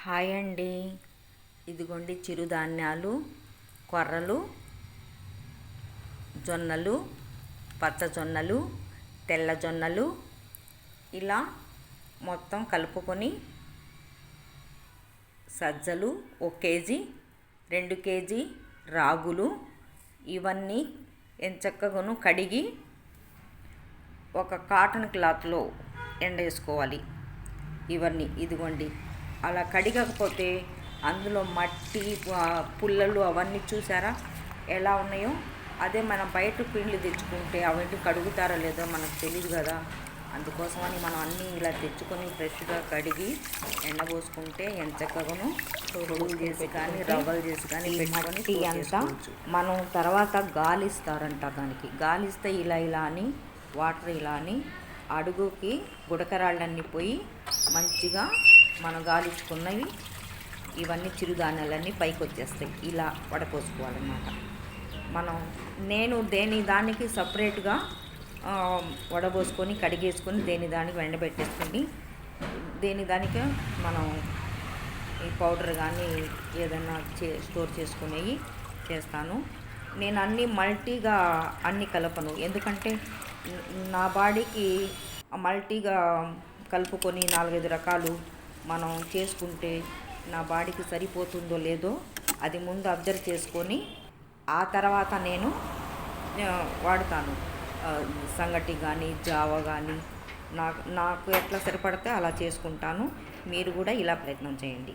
Hi అండి. ఇదిగోండి చిరుధాన్యాలు కొర్రలు జొన్నలు పచ్చ జొన్నలు తెల్ల జొన్నలు. ఇలా మొత్తం కలుపుకొని సజ్జలు ఒక కేజీ రెండు కేజీ రాగులు ఇవన్నీ ఎంచక్కగాను కడిగి ఒక కాటన్ క్లాత్లో ఎండేసుకోవాలి. ఇవన్నీ ఇదిగోండి అలా కడిగకపోతే అందులో మట్టి పుల్లలు అవన్నీ చూసారా? ఎలా ఉన్నాయో? అదే మనం బయట పిండి తెచ్చుకుంటే అవన్నీ కడుగుతారో లేదో మనకు తెలియదు కదా. అందుకోసమని మనం అన్నీ ఇలా తెచ్చుకొని ఫ్రెష్గా కడిగి ఎండబోసుకుంటే ఎంచక్కగాను పొడుగులు చేసి కానీ రవ్వలు చేసి కానీ పెట్టుకొని మట్టి అంతా. మనం తర్వాత గాలిస్తారంట దానికి. గాలిస్తే ఇలా ఇలా అని వాటర్ ఇలా అని అడుగుకి గుడకరాళ్ళన్నీ పోయి మంచిగా మనం గాలించుకున్నవి ఇవన్నీ చిరుధాన్యాలన్నీ పైకి వచ్చేస్తాయి ఇలా వడపోసుకోవాలన్నమాట. మనం నేను దేని దానికి సపరేట్గా వడబోసుకొని కడిగేసుకొని దేని దానికి వెండబెట్టేసుకొని దేని దానికి మనం ఈ పౌడర్ కానీ ఏదైనా చే స్టోర్ చేసుకునేవి చేస్తాను. నేను అన్ని మల్టీగా అన్ని కలపను. ఎందుకంటే నా బాడీకి మల్టీగా కలుపుకొని నాలుగైదు రకాలు మనం చేసుకుంటే నా బాడీకి సరిపోతుందో లేదో అది ముందు అబ్జర్వ్ చేసుకొని ఆ తర్వాత నేను వాడతాను. సంగటి కానీ జావ కానీ నాకు నాకు ఎట్లా సరిపడితే అలా చేసుకుంటాను. మీరు కూడా ఇలా ప్రయత్నం చేయండి.